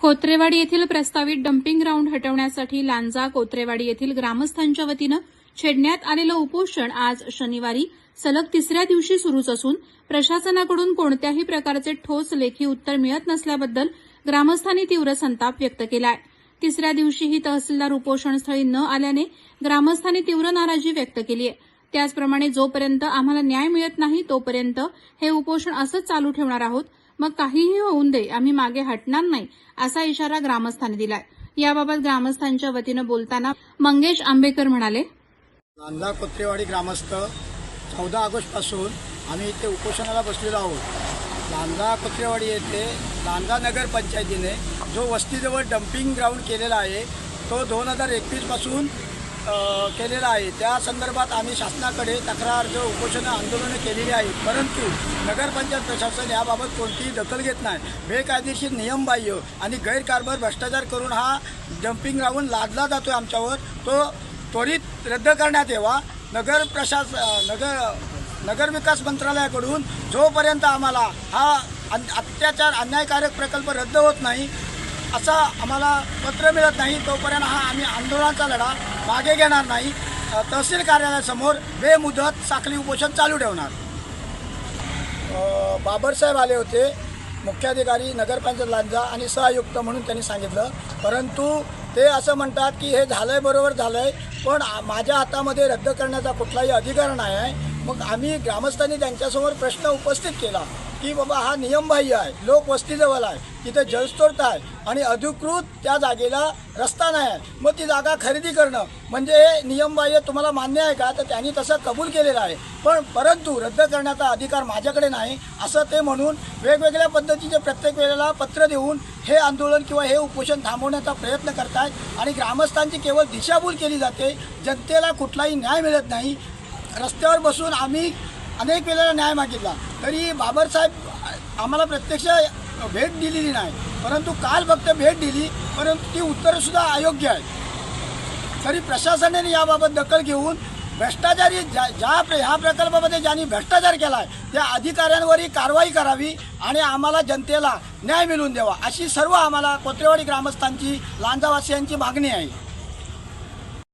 कोत्रेवाडी येथील प्रस्तावित dumping ground हटवण्यासाठी लांजा कोत्रेवाडी येथील ग्रामस्थांच्या वतीनं छेडण्यात आलेलं उपोषण आज शनिवारी सलग तिसऱ्या दिवशी सुरूच असून प्रशासनाकडून कोणत्याही प्रकारचे ठोस लेखी उत्तर मिळत नसल्याबद्दल ग्रामस्थांनी तीव्र संताप व्यक्त केला आहे तिसऱ्या दिवशीही तहसीलदार उपोषणस्थळी न आल्याने ग्रामस्थांनी तीव्र नाराजी व्यक्त केली आहे. त्याचप्रमाणे जोपर्यंत आम्हाला न्याय मिळत नाही तोपर्यंत हे उपोषण असंच चालू ठेवणार आहोत. मग काहीही होऊन दे आम्ही मागे हटणार नाही असा इशारा ग्रामस्थांनी दिलाय. याबाबत ग्रामस्थांच्या वतीनं बोलताना मंगेश आंबेकर म्हणाले नांदा कुत्रेवाडी ग्रामस्थ चौदा ऑगस्टपासून आम्ही इथे उपोषणाला बसलेलो आहोत. नांदा कुत्रेवाडी येथे नांदा नगर पंचायतीने जो वस्तीजवळ डम्पिंग ग्राउंड केलेला आहे तो दोन हजार एकवीसपासून केलेला आहे. त्या संदर्भात आम्ही शासनाकडे तक्रार जो उपोषणं आंदोलनं केलेली आहेत परंतु नगरपंचायत प्रशासन याबाबत कोणतीही दखल घेत नाही. बेकायदेशीर नियमबाह्य आणि गैरकारभार भ्रष्टाचार करून हा डम्पिंग ग्राउंड लादला जातो आमच्यावर. तो त्वरित रद्द करण्यात यावा. नगर प्रशास नगर नगर विकास मंत्रालयाकडून जोपर्यंत आम्हाला हा अत्याचार अन्यायकारक प्रकल्प रद्द होत नाही असा आम्हाला पत्र मिळत नाही. तोपर्यंत हा आम्ही आंदोलनाचा लढा मागे घेणार नाही. तहसील कार्यालयासमोर बेमुदत साखळी उपोषण चालू ठेवणार. बाबरसाहेब आले होते. मुख्याधिकारी नगरपंचायत लांजा आणि सहआयुक्त म्हणून त्यांनी सांगितलं. परंतु ते असं म्हणतात की हे झालंय बरोबर झालंय पण माझ्या हातामध्ये रद्द करण्याचा कुठलाही अधिकार नाही आहे. मग आम्ही ग्रामस्थांनी त्यांच्यासमोर प्रश्न उपस्थित केला की बाबा हा नियमबाह्य आहे लोक वस्तीजवळ आहे तिथे जलस्रोत आहे आणि अधिकृत त्या जागेला रस्ता नाही आहे. मग ती जागा खरेदी करणं म्हणजे हे नियमबाह्य तुम्हाला मान्य आहे का? तर त्यांनी तसं कबूल केलेलं आहे. पण परंतु रद्द करण्याचा अधिकार माझ्याकडे नाही असं ते म्हणून वेगवेगळ्या पद्धतीचे प्रत्येक वेळेला पत्र देऊन हे आंदोलन किंवा हे उपोषण थांबवण्याचा प्रयत्न करतायत आणि ग्रामस्थांची केवळ दिशाभूल केली जाते. जनतेला कुठलाही न्याय मिळत नाही. रस्त्यावर बसून आम्ही अनेक वेळेला न्याय मागितला. तरी बाबरसाहेब आम्हाला प्रत्यक्ष भेट दिलेली नाही. परंतु काल फक्त भेट दिली परंतु ती उत्तरंसुद्धा अयोग्य आहेत तरी प्रशासनाने याबाबत दखल घेऊन भ्रष्टाचारी ज्या ज्या प्र- ह्या प्रकल्पामध्ये ज्यांनी भ्रष्टाचार केला आहे त्या अधिकाऱ्यांवरही कारवाई करावी आणि आम्हाला जनतेला न्याय मिळवून द्यावा अशी सर्व आम्हाला कोत्रेवाडी ग्रामस्थांची लांजावासियांची मागणी आहे.